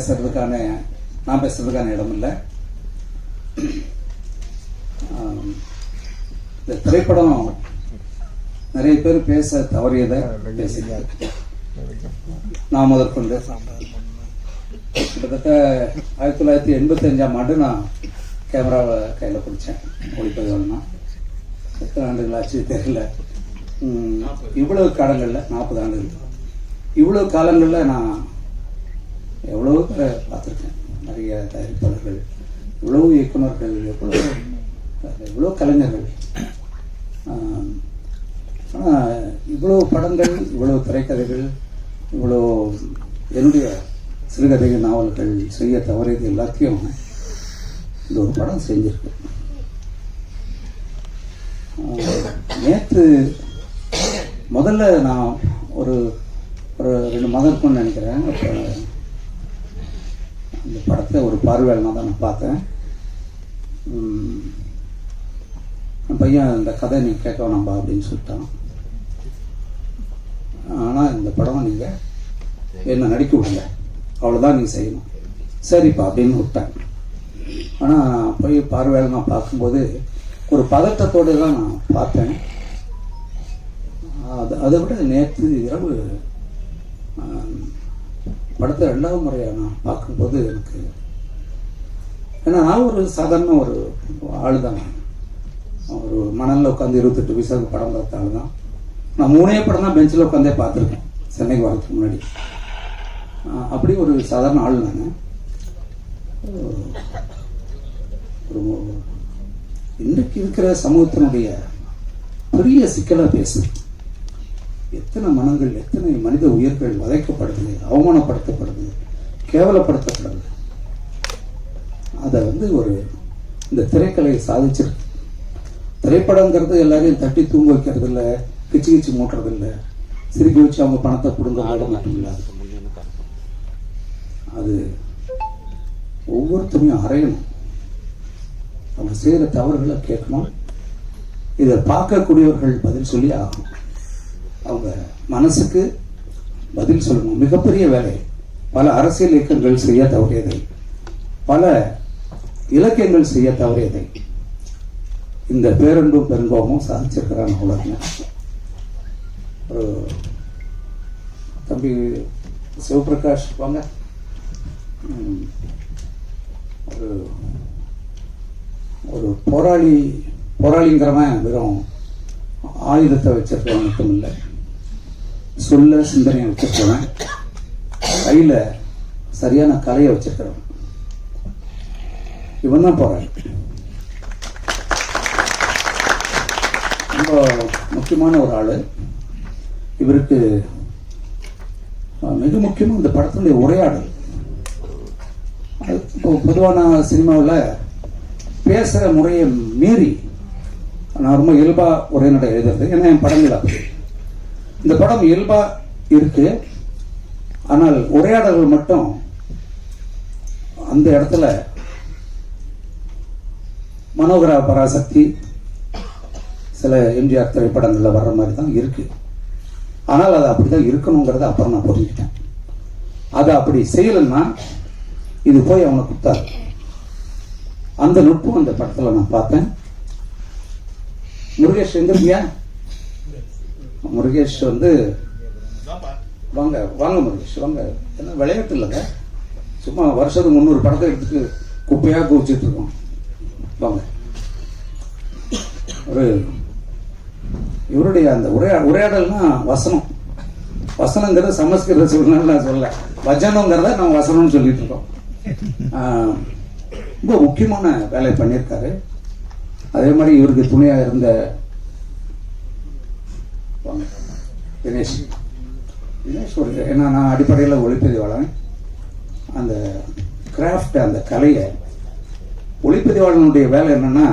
பேசுறதுக்கான நான் பேசுறதுக்கான இடம் இல்லை இந்த திரைப்படம் நிறைய பேர் பேச தவறியதை பேசுகிறார் நான் முதற்கொண்டு. கிட்டத்தட்ட ஆயிரத்தி தொள்ளாயிரத்தி எண்பத்தி அஞ்சாம் ஆண்டு நான் கேமராவை கையில் பிடிச்சேன். ஒளிப்பதிவுனா எத்தனை ஆண்டுகள் ஆச்சு தெரியல. உம், இவ்வளவு காலங்களில் நாற்பது ஆண்டுகள். இவ்வளவு காலங்களில் நான் எவ்வளவு பேரை பார்த்துருக்கேன். நிறைய தயாரிப்பாளர்கள் இவ்வளவு இயக்குநர்கள் எவ்வளோ எவ்வளோ கலைஞர்கள். ஆனால் ஆனா இவ்வளவு படங்கள் இவ்வளவு திரைக்கதைகள் இவ்வளோ என்னுடைய சிறுகதைகள் நாவல்கள் செய்ய தவறியது எல்லாத்தையும் இந்த ஒரு படம் செஞ்சிருக்கு. நேற்று முதல்ல நான் ஒரு ஒரு ரெண்டு மாதம் இருக்கும்னு நினைக்கிறேன். இந்த படத்தை ஒரு பார்வையாளனாக தான் நான் பார்த்தேன். என் பையன் இந்த கதை நீ கேட்க வேணாம்பா அப்படின்னு சொல்லிட்டான். ஆனால் இந்த படம் நீங்கள் என்ன நடிக்க விடல அவ்வளோதான் நீங்கள் செய்யணும். சரிப்பா அப்படின்னு விட்டேன். ஆனால் போய் பார்வையாளர் நான் பார்க்கும்போது ஒரு பதட்டத்தோடு தான் நான் பார்த்தேன். அது அதை விட நேற்று இரவு படத்தை ரெண்டாவது முறையாக நான் பார்க்கும்போது எனக்கு ஏன்னா நான் ஒரு சாதாரண ஒரு ஆள் தான் ஒரு மணலில் உட்காந்து இருபத்தெட்டு வயசாக படம் பார்த்த ஆள் தான் நான் மூணே படம் தான் பெஞ்சில் உட்காந்தே பார்த்துருக்கேன் சென்னைக்கு வரதுக்கு முன்னாடி. அப்படி ஒரு சாதாரண ஆள் நான். ஒரு இன்றைக்கு இருக்கிற சமூகத்தினுடைய பெரிய சிக்கலாக பேசுது எத்தனை மனங்கள் எத்தனை மனித உயிர்கள் வதைக்கப்படுது அவமானப்படுத்தப்படுது கேவலப்படுத்தப்படுது? அதை வந்து ஒரு இந்த திரைக்கலை சாதிச்சிருக்கு. திரைப்படங்கிறது எல்லாரையும் தட்டி தூங்க வைக்கிறது இல்லை கிச்சு கிச்சு மூட்டுறது இல்லை சிரிக்க வச்சு அவங்க பணத்தை கொடுங்க மட்டும் இல்லை அது ஒவ்வொருத்தரையும் அறையணும். அவங்க செய்கிற தவறுகளை கேட்கணும். இதை பார்க்கக்கூடியவர்கள் பதில் சொல்லி ஆகணும். அவங்க மனசுக்கு பதில் சொல்லணும். மிகப்பெரிய வேலை. பல அரசியல் இயக்கங்கள் செய்ய தவறியதை. பல இலக்கியங்கள் செய்ய தவறியதை. இந்த பேரன்பும் பெருங்கோமும் சாதிச்சிருக்கிறாங்க அவ்வளோங்க ஒரு தம்பி சிவபிரகாஷ் வாங்க. ஒரு ஒரு போராளி போராளிங்கிறவன் வெறும் ஆயுதத்தை வச்சிருக்கவன் மட்டும் இல்லை சொல்ல சிந்தனையை வச்சிருக்கிறவன் கையில் சரியான கலையை வச்சிருக்கிறவன். இவன் தான் போராளி ரொம்ப முக்கியமான ஒரு ஆள். இவருக்கு மிக முக்கியமாக இந்த படத்தினுடைய உரையாடல். அது இப்போ பொதுவான சினிமாவில் பேசுகிற முறையை மீறி நான் ரொம்ப இயல்பாக உரைநடை எழுதுறது. ஏன்னா என் படங்கள் அப்படி. இந்த படம் இயல்பாக இருக்கு. ஆனால் உரையாடல்கள் மட்டும் அந்த இடத்துல மனோகரா பராசக்தி சில எம்ஜிஆர் திரைப்படங்களில் வர்ற மாதிரி தான் இருக்கு. ஆனால் அது அப்படிதான் இருக்கணுங்கிறத அப்புறம் நான் புரிஞ்சுக்கிட்டேன். அதை அப்படி செய்யலைன்னா இது போய் அவனை கொடுத்தாரு அந்த நுட்பம் அந்த படத்தில் நான் பார்த்தேன். முருகேஷ் எங்கிருக்கியா முருகேஷ் வந்து வாங்க வாங்க முருகேஷ் வாங்க. என்ன விளையாட்டு இல்லைங்க. சும்மா வருஷத்துக்கு முந்நூறு படத்தை எடுத்துட்டு குப்பையாக குவிச்சிட்டு இருக்கோம். வாங்க. ஒரு இவருடைய அந்த உரையா உரையாடல்னா வசனம். வசனங்கிறது சமஸ்கிருத சொல்லணும்னு நான் சொல்லல. வச்சனங்கிறத நம்ம வசனம்னு சொல்லிட்டு இருக்கோம். ரொம்ப முக்கியமான வேலை பண்ணியிருக்காரு. அதே மாதிரி இவருக்கு துணையா இருந்த வாங்க, தினேஷ். தினேஷ் ஒரு ஏன்னா நான் அடிப்படையில் ஒளிப்பதிவாளன். அந்த கிராஃப்ட் அந்த கலையை ஒளிப்பதிவாளனுடைய வேலை என்னன்னா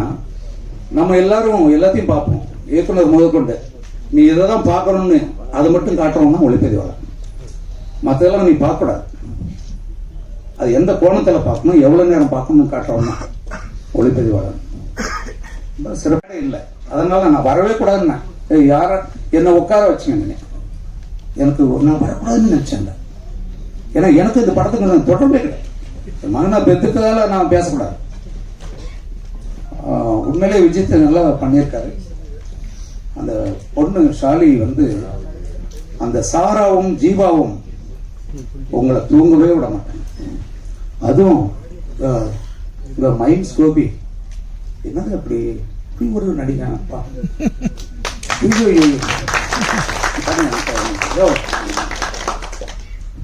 நம்ம எல்லாரும் எல்லாத்தையும் பார்ப்போம். இயக்குனர் முதற்கொண்டு நீ இதை தான் பார்க்கணும்னு அதை மட்டும் காட்டுறோம்னா ஒளிப்பதிவாளன். மற்றதெல்லாம் நீ பார்க்கக்கூடாது. அது எந்த கோணத்தில் பார்க்கணும் எவ்வளோ நேரம் பார்க்கணும்னு காட்டுறோம்னா ஒளிப்பதிவாளன். சிறப்பே இல்லை. அதனால நான் வரவே கூடாதுன்னு ஏய், யார என்னை உட்கார வச்சுங்க எனக்கு நான் வரக்கூடாதுன்னு நினச்சேன் ஏன்னா எனக்கு இந்த படத்துக்கு நான் தொடர்பே கிடையாது. என் மகனை பெற்றுக்கிறதால நான் பேசக்கூடாது. உண்மையிலே விஜித் நல்லா பண்ணியிருக்காரு. அந்த பொண்ணு ஷாலி வந்து அந்த சாராவும் ஜீவாவும் உங்களை தூங்கவே விட மாட்டாங்க. அதுவும் ஆஹ், இந்த மைம்ஸ் கோபி. என்னது அப்படி? இப்படி ஒரு நடிகன் அப்பா. ஐயோ, ஐயோ,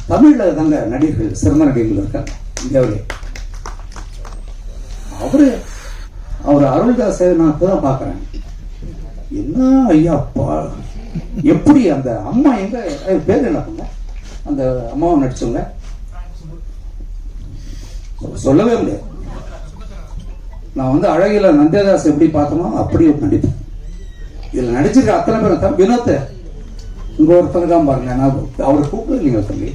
தமிழ்ல தாங்க நடிகர்கள் சிறந்த நடிகர்கள் இருக்காங்க. இந்தியாவிலே. அவரு அவர் அருள்தாஸ் நான் இப்பதான் பாக்குறேன் என்ன ஐயா அப்பா எப்படி அந்த அம்மா எங்க பேர் என்ன பண்ண அந்த அம்மாவை நடிச்சவங்க? சொல்லவே முடியாது நான் வந்து அழகில நந்தியதாஸ் எப்படி பார்த்தோமோ அப்படி நடிப்பேன். இதுல நடிச்சிருக்க அத்தனை பேரும் தான் வினோத் இங்க ஒருத்தங்க தான் பாருங்க. நான் அவரை கூப்பிட இல்லைங்க தம்பி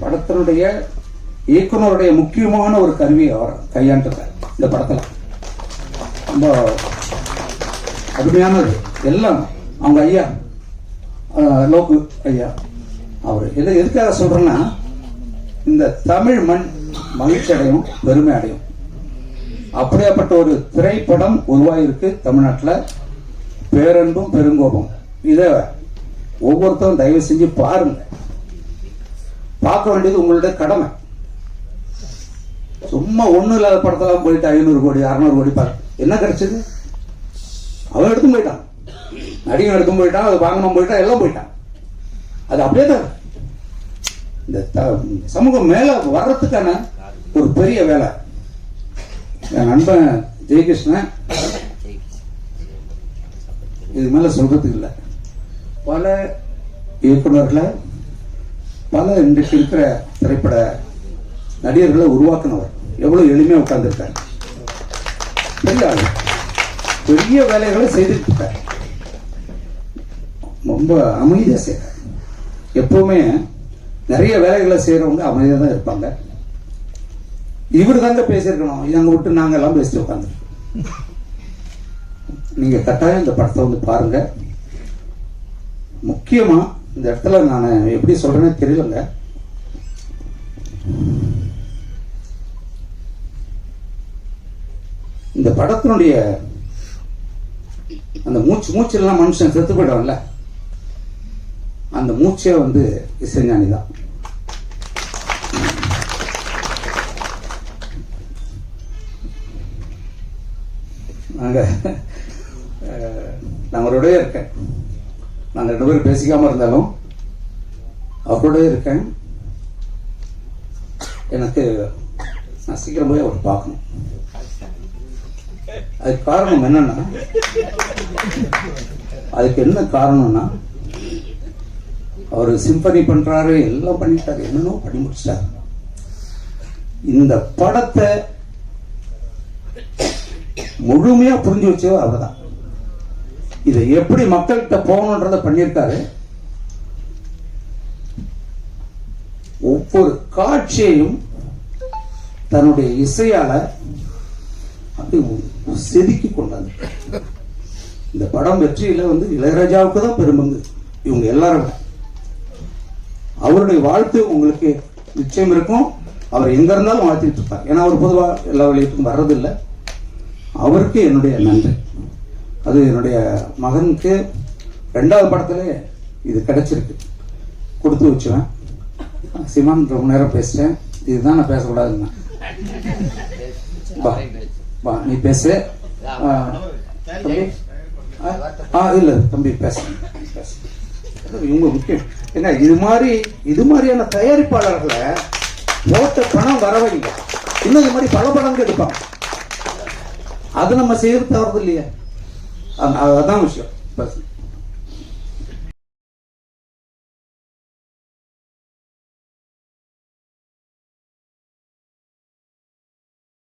படத்தினுடைய இயக்குனருடைய முக்கியமான ஒரு கருவி அவர் கையாண்டுறார் இந்த படத்துல. ரொம்ப அருமையானது. எல்லாம் அவங்க ஐயா அஹ், ஐயா அவர். எது எதுக்காக சொல்றேன்னா இந்த தமிழ் மண் மகிழ்ச்சி அடையும் பெருமை அடையும் அப்படியாப்பட்ட ஒரு திரைப்படம் உருவாயிருக்கு தமிழ்நாட்டில். பேரன்பும் பெருங்கோபம் இதை ஒவ்வொருத்தரும் தயவு செஞ்சு பாருங்க. பார்க்க வேண்டியது உங்களுடைய கடமை. சும்மா ஒண்ணும் இல்லாத படத்தெல்லாம் போயிட்டு ஐநூறு கோடி அறநூறு கோடி பாரு. என்ன கிடைச்சது? அவன் எடுத்து போயிட்டான். நடிகன் எடுத்து போயிட்டான் அது வாங்கணும் போயிட்டான் எல்லாம் போயிட்டான். அது அப்படியே தான் இந்த த- சமூகம் மேல வர்றதுக்கான ஒரு பெரிய வேலை. என் நண்பன் ஜெயகிருஷ்ணன். இது மேல சொல்றதுக்கு இல்லை. பல இயக்குநர்களை பல இன்றைக்கு இருக்கிற திரைப்பட நடிகர்களை உருவாக்குனவர். எவ்வளவு எளிமையா உட்கார்ந்துருக்காரு. பெரிய ஆளு பெரிய வேலைகளை செய்துட்டு இருக்காரு. ரொம்ப அமைதியாக செய்கிறார் எப்பவுமே நிறைய வேலைகளை செய்யறவங்க அமைதியாக தான் இருப்பாங்க. இவர் தாங்க பேசியிருக்கணும். இதை விட்டு நாங்க எல்லாம் பேசிட்டு உட்காந்துருக்கோம் நீங்க கட்டாயம் இந்த படத்தை வந்து பாருங்க. முக்கியமா இந்த இடத்துல நான் எப்படி சொல்றேன்னு தெரியலங்க. இந்த படத்தினுடைய அந்த மூச்சு மூச்செல்லாம் மனுஷன் செத்து போயிடும்ல அந்த மூச்சே வந்து இசைஞானி தான் நாங்கள் நான் அவரோடய இருக்கேன். நாங்கள் ரெண்டு பேரும் பேசிக்காமல் இருந்தாலும் அவரோடய இருக்கேன். எனக்கு நான் சீக்கிரம் போய் அவர் பார்க்கணும். அதுக்கு காரணம் என்னன்னா அதுக்கு என்ன காரணம்னா அவர் சிம்பனி பண்றாரு எல்லாம் பண்ணிட்டாரு என்னென்னோ பண்ணி முடிச்சிட்டார். இந்த படத்தை முழுமையா புரிஞ்சு வச்சவ அவர்தான். இதை எப்படி மக்கள்கிட்ட போகணுன்றத பண்ணியிருக்காரு. ஒவ்வொரு காட்சியையும் தன்னுடைய இசையால அப்படி செதுக்கி கொண்டாந்து இந்த படம் வெற்றியில வந்து இளையராஜாவுக்கு தான் பெருமங்கு இவங்க எல்லாரும் அவருடைய வாழ்த்து உங்களுக்கு நிச்சயம் இருக்கும். அவர் எங்க இருந்தாலும் வாழ்த்திட்டு இருப்பார். ஏன்னா அவர் பொதுவாக எல்லா வெளியீட்டுக்கும் வர்றதில்லை. அவருக்கு என்னுடைய நன்றி. அது என்னுடைய மகனுக்கு ரெண்டாவது படத்துல இது கிடைச்சிருக்கு. கொடுத்து வச்சுவேன். சிமான் ரொம்ப நேரம் பேசிட்டேன். இதுதான் நான் பேசக்கூடாதுன்னா வா நீ பேசு. ஆ, தம்பி? ஆ, ஆ தம்பி பேச பேச. இவங்க முக்கியம். ஏன்னா இது மாதிரி இது மாதிரியான தயாரிப்பாளர்களை போட்ட பணம் வர வைங்க இன்னும் இது மாதிரி பல படங்கள் எடுப்பாங்க. ಅದು ನಮ್ಮ ಸೇರಿದ ಅವರದಲ್ಲಿ ಅದ ಅಂಶ ಬಸ್.